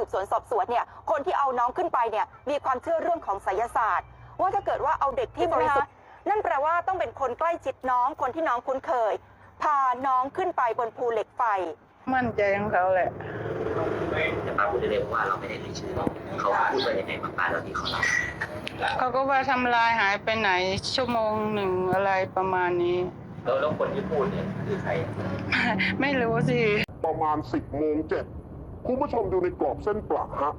ทางการสืบสวนสอบสวนเนี่ยคนที่เอาน้องขึ้นไปเนี่ยมีความเชื่อเรื่องของไสยศาสตร์ ว่าถ้าเกิดว่าเอาเด็กที่บริสุทธิ์นั่นแปลว่าต้องเป็นคนใกล้ชิดน้องคนที่น้องคุ้นเคย พาน้องขึ้นไปบนภูเหล็กไฟ มั่นใจของเขาแหละแต่ป้าพูดได้เลยว่าเราไม่ได้เอ่ยชื่อเขาพูดไปยังไงบ้างป้าเราที่เขาเล่าเขาก็ว่าทำลายหายไปไหนชั่วโมงหนึ่งอะไรประมาณนี้แล้วแล้วคนที่พูดเนี่ยคือใคร ไม่รู้สิ ประมาณ10โมงเจ็ด คุณผู้ชมดูในกรอบเส้นประฮะ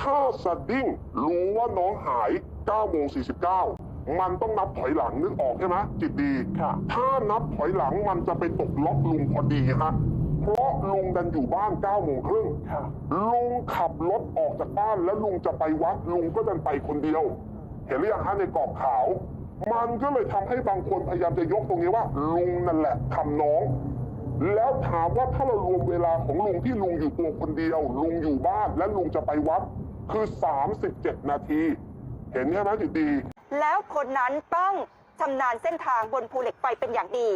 ถ้าสดิ้งรู้ว่าน้องหาย9โมง49 มันต้องนับถอยหลังนึกออกใช่ไหมจิตดีค่ะ ถ้านับถอยหลังมันจะไปตกล็อกลุงพอดีฮะ เพราะลุงดันอยู่บ้าน9โมงครึ่งลุงขับรถออกจากบ้านแล้วลุงจะไปวัดลุงก็ดันไปคนเดียว เห็นหรือยังฮะในกรอบขาว มันก็เลยทำให้บางคนพยายามจะยกตรงนี้ว่า ลุงนั่นแหละทำน้อง แล้วถามว่าถ้าเรารวมเวลาของลุงที่ลุงอยู่ตัวคนเดียว ลุงอยู่บ้านและลุงจะไปวัดคือ 37 นาที เห็นใช่ไหมจิตดี แล้วคนนั้นต้องชำนาญเส้นทางบนภูเหล็กไฟเป็นอย่างดี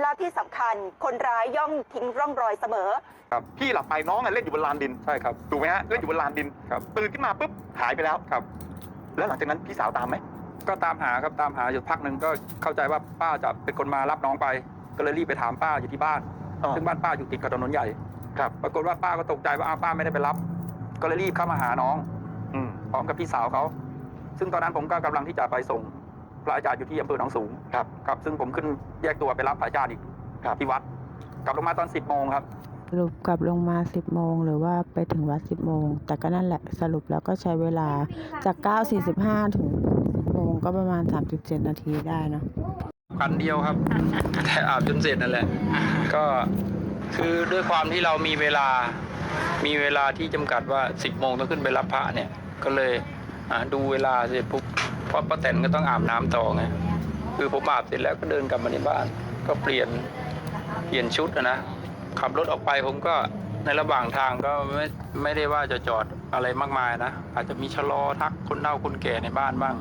แล้วที่สำคัญคนร้ายย่อมทิ้งร่องรอยเสมอ ครับพี่หลับไปน้องอะเล่นอยู่บนลานดินใช่ครับ ถูกไหมฮะเล่นอยู่บนลานดินครับตื่นขึ้นมาปุ๊บหายไปแล้วครับ แล้วหลังจากนั้นพี่สาวตามไหมก็ตามหาครับตามหาอยู่พักหนึ่งก็เข้าใจว่าป้าจะเป็นคนมารับน้องไป ก็เลยรีบไปถามป้าอยู่ที่บ้านอ๋อซึ่งบ้านป้าอยู่ติดกับถนนใหญ่ ครับ ปรากฏว่าป้าก็ตกใจว่าอ้าวป้าไม่ได้ไปรับ ก็เลยรีบเข้ามาหาน้องอืม พร้อมกับพี่สาวเขา ซึ่งตอนนั้นผมก็กำลังที่จะไปส่งพระอาจารย์อยู่ที่อำเภอหนองสูงครับครับ ซึ่งผมขึ้นแยกตัวไปรับพระอาจารย์อีกครับ ที่วัด กลับลงมาตอน10โมงครับ สรุปกลับลงมา 10 โมง หรือว่าไปถึงวัด 10 โมง แต่ก็นั่นแหละสรุปแล้วก็ใช้เวลาจาก 9.45 ถึง 10 โมงก็ประมาณ 37 นาทีได้เนอะ คันเดียวครับ แต่อาบจนเสร็จนั่นแหละ ก็คือด้วยความที่เรามีเวลา มีเวลาที่จำกัดว่า10โมงต้องขึ้นไปรับพระเนี่ย ก็เลยอ่าดูเวลาเสร็จปุ๊บเพราะป้าแตนก็ต้องอาบน้ำต่อไง คือผมอาบเสร็จแล้วก็เดินกลับมาในบ้าน ก็เปลี่ยน เปลี่ยนชุดอะนะ ขับรถออกไปผมก็ในระหว่างทางก็ไม่ไม่ได้ว่าจะจอดอะไรมากมายนะ อาจจะมีชะลอทักคนเฒ่าคนแก่ในบ้านบ้าง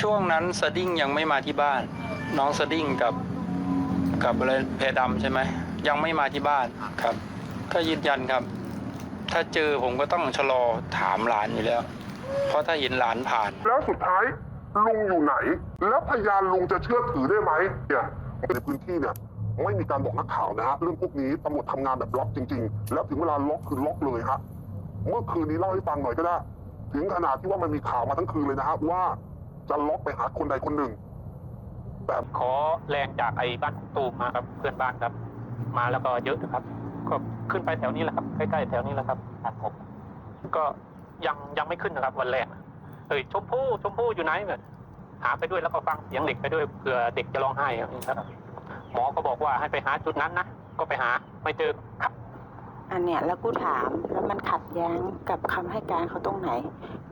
ช่วงนั้นสดิ้งยังไม่มาที่บ้าน น้องสดิ้งกับกับอะไรแพรดำใช่ไหมยังไม่มาที่บ้านครับ ก็ยืนยันครับ ถ้าเจอผมก็ต้องชะลอถามหลานอยู่แล้ว เพราะถ้าเห็นหลานผ่าน แล้วสุดท้ายลุงอยู่ไหน แล้วพยานลุงจะเชื่อถือได้ไหมเนี่ยในพื้นที่เนี่ยไม่มีการบอกนักข่าวนะฮะเรื่องพวกนี้ตำรวจทำงานแบบล็อกจริง ๆ แล้วถึงเวลาล็อกคือล็อกเลยฮะเมื่อคืนนี้เล่าให้ฟังหน่อยก็ได้ ถึงขนาดที่ว่ามันมีข่าวมาทั้งคืนเลยนะฮะว่า จะล็อกไปหาคนใดคนหนึ่งแต่ขอแรงจากไอ้บ้านของตูมมาครับเพื่อนบ้านครับ มาแล้วก็เยอะนะครับ ก็ขึ้นไปแถวนี้แหละครับใกล้ๆแถวนี้แหละครับตัดผมก็ยังยังไม่ขึ้นนะครับวันแรกเฮ้ยชมพู่ชมพู่อยู่ไหนเนี่ยหาไปด้วยแล้วก็ฟังเสียงเด็กไปด้วยเผื่อเด็กจะร้องไห้ครับหมอก็บอกว่าให้ไปหาจุดนั้นนะก็ไปหาไม่เจอครับอันเนี้ยแล้วกูถามแล้วมันขัดแย้งกับคำให้การเขาตรงไหน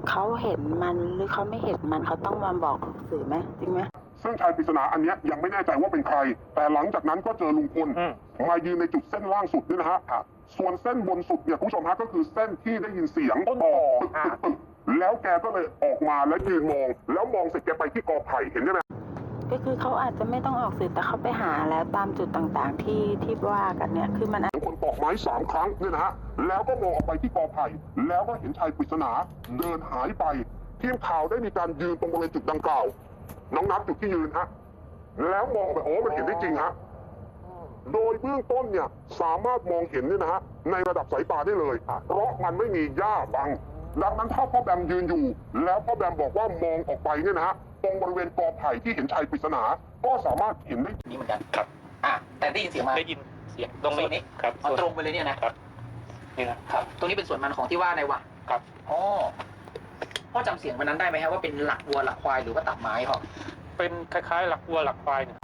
เขาเห็นมันหรือเขาไม่เห็นมันเขาต้องมาบอกสื่อไหมจริงไหมซึ่งชายปริศนาอันเนี้ยยังไม่แน่ใจว่าเป็นใคร แต่หลังจากนั้นก็เจอลุงพลอืม มายืนในจุดเส้นล่างสุดนี่นะฮะส่วนเส้นบนสุดเนี่ยคุณผู้ชมฮะก็คือเส้นที่ได้ยินเสียงต้นตต่ออตึกอ่าตึกตึกแล้วแกก็เลยออกมาแล้วยืนมอง แล้วมองเสร็จแกไปที่กอไผ่เห็นใช่ไหม ก็คือเขาอาจจะไม่ต้องออกสื่อแต่เขาไปหาแล้วตามจุดต่างๆ ที่ที่ว่ากันเนี่ยคือมันเสียงคนตอกไม้สามครั้งเนี่ยนะฮะแล้วก็มองออกไปที่กอไผ่แล้วก็เห็นชายปริศนาเดินหายไปทีมข่าวได้มีการยืนตรงบริเวณจุดดังกล่าว น้องนับจุดที่ยืนฮะแล้วมองไปโอ้มันเห็นได้จริงฮะโดยเบื้องต้นเนี่ยสามารถมองเห็นเนี่ยนะฮะในระดับสายตาได้เลย เพราะมันไม่มีหญ้าบังดังนั้นถ้าพ่อแบมยืนอยู่ แล้วพ่อแบมบอกว่ามองออกไปเนี่ยนะฮะ ตรงบริเวณกอไผ่ที่เห็นชายปริศนา ก็สามารถเห็นได้ นี่เหมือนกันครับ อะแต่ได้ยินเสียงมาได้ยินเสียงตรงนี้ส่วนนี้ครับเอาตรงไปเลยเนี่ยนะครับ นี่นะ ครับ ตรงนี้เป็นส่วนมันของที่ว่าในวังครับ อ๋อพ่อจำเสียงวันนั้นได้ไหมครับว่าเป็นหลักวัวหลักควายหรือว่าตับไม้พ่อเป็นคล้ายๆ หลักวัวหลักควายเนี่ย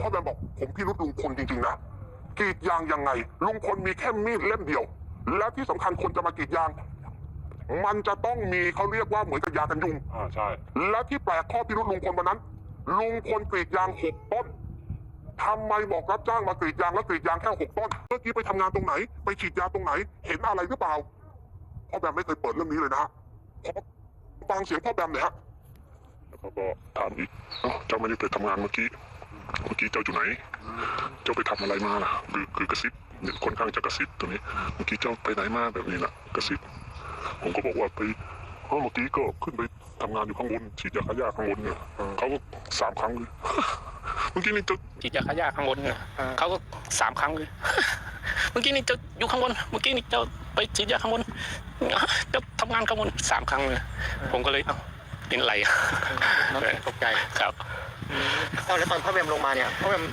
พ่อแบมบอกผมพี่รุดลุงพลจริงๆนะกรีดยางยังไงลุงพลมีแค่มีดเล่มเดียว และที่สำคัญคนจะมากรีดยาง มันจะต้องมีเขาเรียกว่าเหมือนกับยากันยุง อ่าใช่ และที่แปลกข้อพิรุษลุงพลวันนั้น ลุงพลกรีดยางหกต้นทำไมบอกรับจ้างมากรีดยางแล้วกรีดยางแค่หกต้นเมื่อกี้ไปทำงานตรงไหน ไปฉีดยาตรงไหน เห็นอะไรหรือเปล่าพ่อแบมไม่เคยเปิดเรื่องนี้เลยนะฮะขอฟังเสียงพ่อแบมหน่อยฮะ แล้วเขาก็ถามอีกเอ้าเจ้าไม่ได้ไปทำงานเมื่อกี้ เมื่อกี้เจ้าอยู่ไหน เจ้าไปทำอะไรมาล่ะ คือคือกระซิบเนี่ยค่อนข้างจะกระซิบตัวนี้ เมื่อกี้เจ้าไปไหนมาแบบนี้แหละกระซิบ ผมก็บอกว่าไปเอ้าเมื่อกี้ก็ขึ้นไปทำงานอยู่ข้างบนฉีดยาฆ่าหญ้าข้างบนเนี่ยเขาก็สามครั้งเลยเมื่อกี้นี่เจ้าฉีดยาฆ่าหญ้าข้างบนเนี่ยเขาก็สามครั้งเลย เมื่อกี้นี่เจะอยู่ข้างบน เมื่อกี้นี่เจะไปฉีดยาข้างบนเจะทำงานข้างบนสามครั้งเลย ผมก็เลยเอ้าเป็นไรน้องตกใจครับ เอาแล้วตอนพ่อแบมลงมาเนี่ยพ่อแบม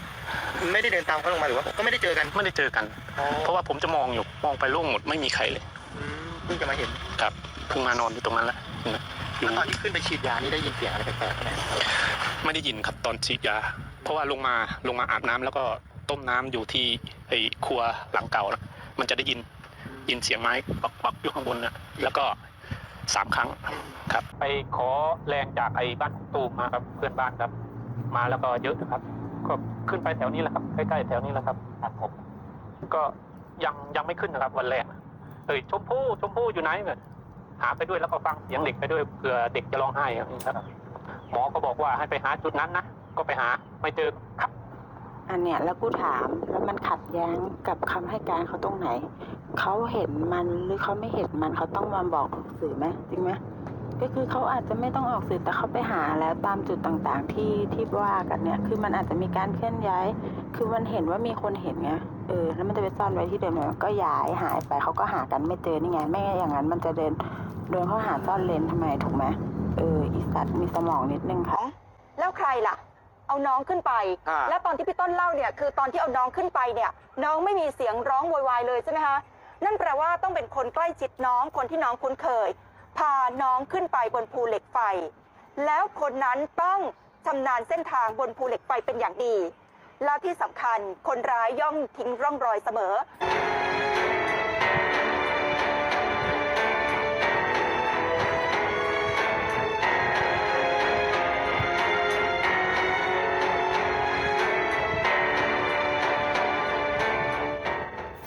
ไม่ได้เดินตามเขาลงมาหรือว่าก็ไม่ได้เจอกันไม่ได้เจอกัน เพราะว่าผมจะมองอยู่มองไปโล่งหมดไม่มีใครเลย เพิ่งจะมาเห็นครับเพิ่งมานอนอยู่ตรงนั้นแหละอยู่ตอนที่ขึ้นไปฉีดยานี่ได้ยินเสียงอะไรแปลกๆไหมไม่ได้ยินครับตอนฉีดยา เพราะว่าลงมาลงมาอาบน้ำแล้วก็ต้มน้ำอยู่ที่ไอ้ครัวหลังเก่านะมันจะได้ยินยินเสียงไม้ปักปักอยู่ข้างบนนะแล้วก็สามครั้งครับ ไปขอแรงจากไอ้บ้านตูมมาครับเพื่อนบ้านครับ มาแล้วก็เยอะนะครับ ก็ขึ้นไปแถวนี้แหละครับใกล้ๆแถวนี้แหละครับตัดผมก็ยังยังไม่ขึ้นนะครับวันแรก เอ้ยชมพู่ชมพู่อยู่ไหนเนี่ยหาไปด้วยแล้วก็ฟังเสียงเด็กไปด้วยเผื่อเด็กจะร้องไห้ครับหมอก็บอกว่าให้ไปหาจุดนั้นนะก็ไปหาไม่เจอครับ อันเนี้ยแล้วกูถามแล้วมันขัดแย้งกับคำให้การเขาตรงไหนเขาเห็นมันหรือเขาไม่เห็นมันเขาต้องมาบอกสื่อไหมจริงไหมก็คือเขาอาจจะไม่ต้องออกสื่อแต่เขาไปหาแล้วตามจุดต่างๆที่ที่ว่ากันเนี่ย คือมันอาจจะมีการเคลื่อนย้าย คือมันเห็นว่ามีคนเห็นไง เออ แล้วมันจะไปซ่อนไว้ที่เดิมไหมก็ย้ายหายไปเขาก็หากันไม่เจอนี่ไง ไม่อย่างนั้นมันจะเดินเดินเข้าหาซ่อนเลนทำไมถูกไหมเอออีสัตว์มีสมองนิดนึงค่ะ แล้วใครล่ะ เอาน้องขึ้นไป อ่า แล้วตอนที่พี่ต้นเล่าเนี่ยคือตอนที่เอาน้องขึ้นไปเนี่ย น้องไม่มีเสียงร้องโวยวายเลยใช่ไหมคะนั่นแปลว่าต้องเป็นคนใกล้ชิดน้องคนที่น้องคุ้นเคย พาน้องขึ้นไปบนภูเหล็กไฟ แล้วคนนั้นต้องชำนาญเส้นทางบนภูเหล็กไฟเป็นอย่างดี แล้วที่สำคัญคนร้ายย่อมทิ้งร่องรอยเสมอ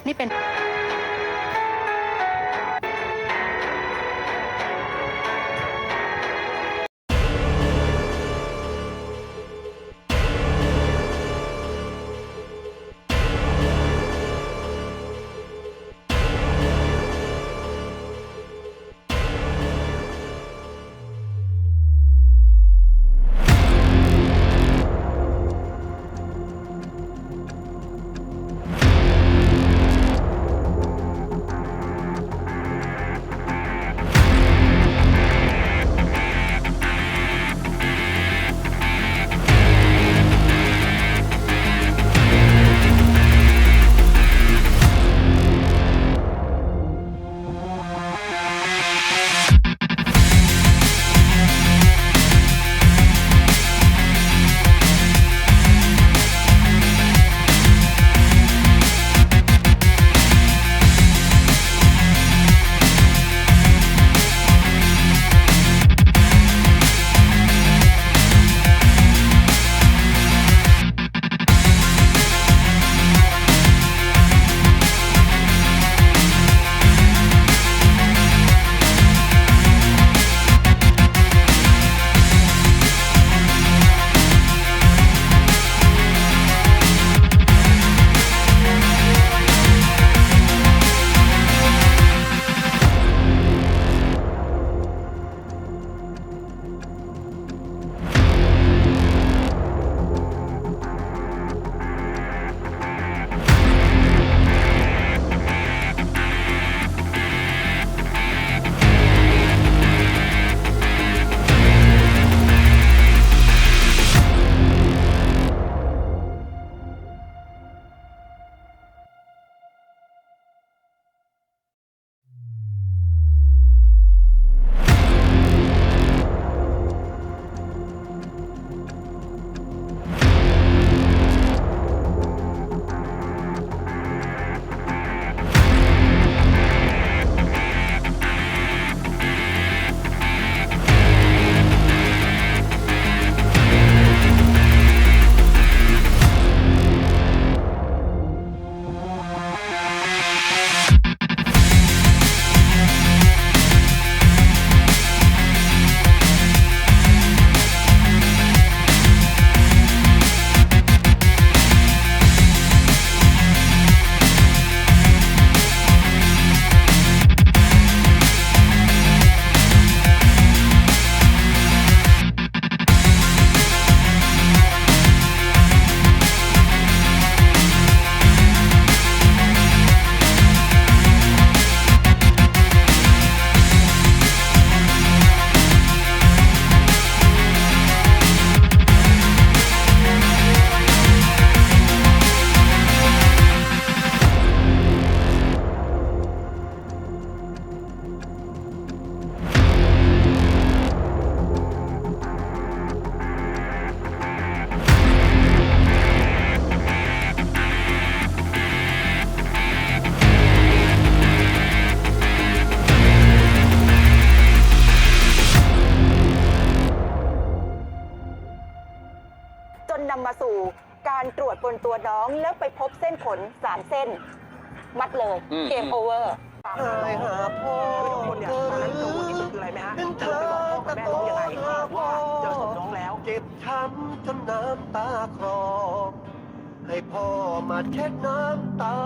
นี่เป็น นำมาสู่การตรวจบนตัวน้องแล้วไปพบเส้นขนสามเส้น มัดเลยอืม เกมโอเวอร์ไปหาพ่อทุกคนเนี่ยตอนนั้นกังวลที่สุดคืออะไรไหมฮะเราไปบอกพ่อกับแม่น้องยังไงว่าเจอศพน้องแล้ว เจ็บช้ำจนน้ำตาคลอให้พ่อมาเช็ดน้ำตา